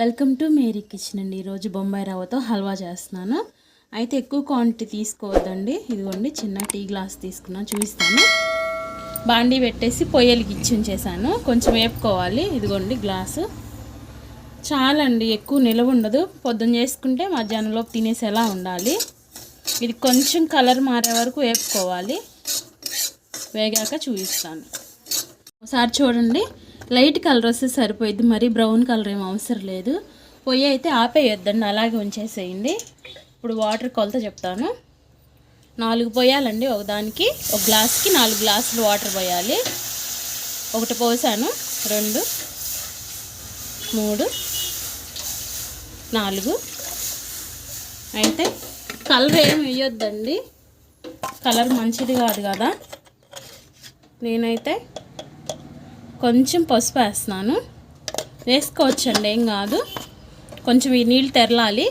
Welcome to Mary kitchen అండి. ఈరోజు బొంబాయి రవ్వతో హల్వా చేస్తున్నాను. అయితే ఎక్కువ క్వాంటిటీ తీసుకోవద్దండి. ఇదిగోండి చిన్న టీ గ్లాస్ తీసుకున్నాను చూపిస్తాను. బాండీ పెట్టేసి పొయ్యలకి ఇచ్చి ఉంచేసాను కొంచెం వేపుకోవాలి. ఇదిగోండి గ్లాసు చాలండి ఎక్కువ నిలవ ఉండదు. పొద్దున్న చేసుకుంటే మధ్యాహ్నంలోపు తినేసేలా ఉండాలి. ఇది కొంచెం కలర్ మారే వరకు వేపుకోవాలి. వేగాక చూపిస్తాను. ఒకసారి చూడండి. లైట్ కలర్ వస్తే సరిపోయిద్ది మరి బ్రౌన్ కలర్ ఏం అవసరం లేదు. పొయ్యి అయితే ఆపేయొద్దండి అలాగే ఉంచేసేయండి. ఇప్పుడు వాటర్ కొలత చెప్తాను. నాలుగు పోయాలండి ఒకదానికి ఒక గ్లాస్కి నాలుగు గ్లాసులు వాటర్ పోయాలి. ఒకటి పోసాను రెండు మూడు నాలుగు. అయితే కలర్ ఏం వేయొద్దండి. కలర్ మంచిది కాదు కదా. నేనైతే కొంచెం పసుపు వేస్తున్నాను. వేసుకోవచ్చండి ఏం కాదు. కొంచెం ఈ నీళ్ళు తెరలాలి.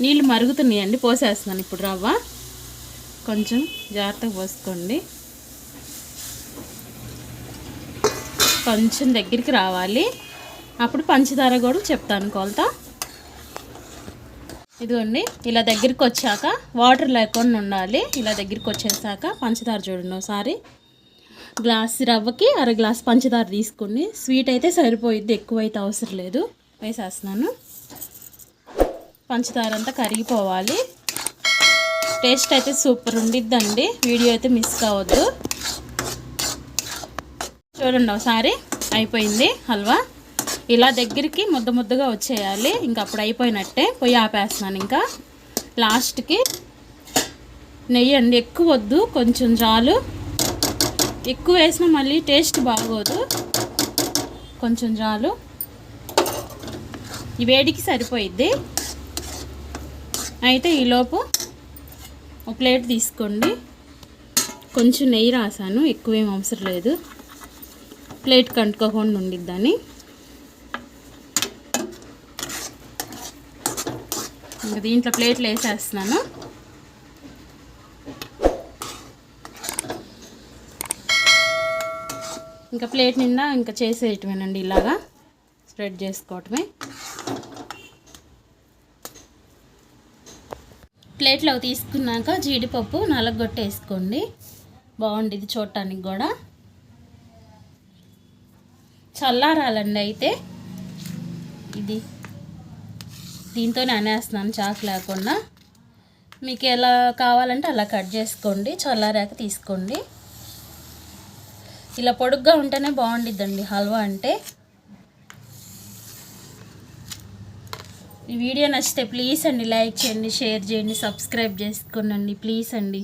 నీళ్ళు మరుగుతున్నాయండి పోసేస్తున్నాను ఇప్పుడు రవ్వ. కొంచెం జాగ్రత్తగా పోసుకోండి. కొంచెం దగ్గరికి రావాలి. అప్పుడు పంచదార కూడా చెప్తాను కొలత. ఇదిగోండి ఇలా దగ్గరికి వచ్చాక వాటర్ లేకుండా ఉండాలి. ఇలా దగ్గరికి వచ్చేసాక పంచదార చూడండి ఒకసారి. గ్లాస్ రవ్వకి అర గ్లాస్ పంచదార తీసుకోండి స్వీట్ అయితే సరిపోయిద్ది ఎక్కువ అయితే అవసరం లేదు. వేసేస్తున్నాను పంచదార అంతా కరిగిపోవాలి. టేస్ట్ అయితే సూపర్ ఉండిద్దండి. వీడియో అయితే మిస్ కావద్దు. చూడండి ఒకసారి అయిపోయింది హల్వా. ఇలా దగ్గరికి ముద్ద ముద్దగా వచ్చేయాలి. ఇంకా అప్పుడు అయిపోయినట్టే పొయ్యి ఆపేస్తున్నాను ఇంకా. లాస్ట్కి నెయ్యి అండి ఎక్కువ వద్దు కొంచెం చాలు. ఎక్కువ వేసినా మళ్ళీ టేస్ట్ బాగోదు. కొంచెం చాలు. ఈ వేడికి సరిపోయిద్ది. అయితే ఈలోపు ఒక ప్లేట్ తీసుకోండి. కొంచెం నెయ్యి రాసాను ఎక్కువేం అవసరం లేదు. ప్లేట్ కంటుకోకుండా ఉండిద్దని. ఇంకా దీంట్లో ప్లేట్లు వేసేస్తున్నాను. ఇంకా ప్లేట్ నిండా ఇంకా చేసేయటమేనండి ఇలాగా. స్ప్రెడ్ చేసుకోవటమే. ప్లేట్లో తీసుకున్నాక జీడిపప్పు నలగొట్టేసుకోండి. బాగుండేది చూడటానికి కూడా. చల్లారాలండి అయితే. ఇది. దీంతోనే అనేస్తున్నాను చాకు లేకుండా. మీకు ఎలా కావాలంటే అలా కట్ చేసుకోండి. చల్లారాక తీసుకోండి. ఇలా పొడుగ్గా ఉంటేనే బాగుండిద్దండి. హల్వా అంటే. ఈ వీడియో నచ్చితే ప్లీజ్ అండి లైక్ చేయండి షేర్ చేయండి సబ్స్క్రైబ్ చేసుకోండి ప్లీజ్ అండి.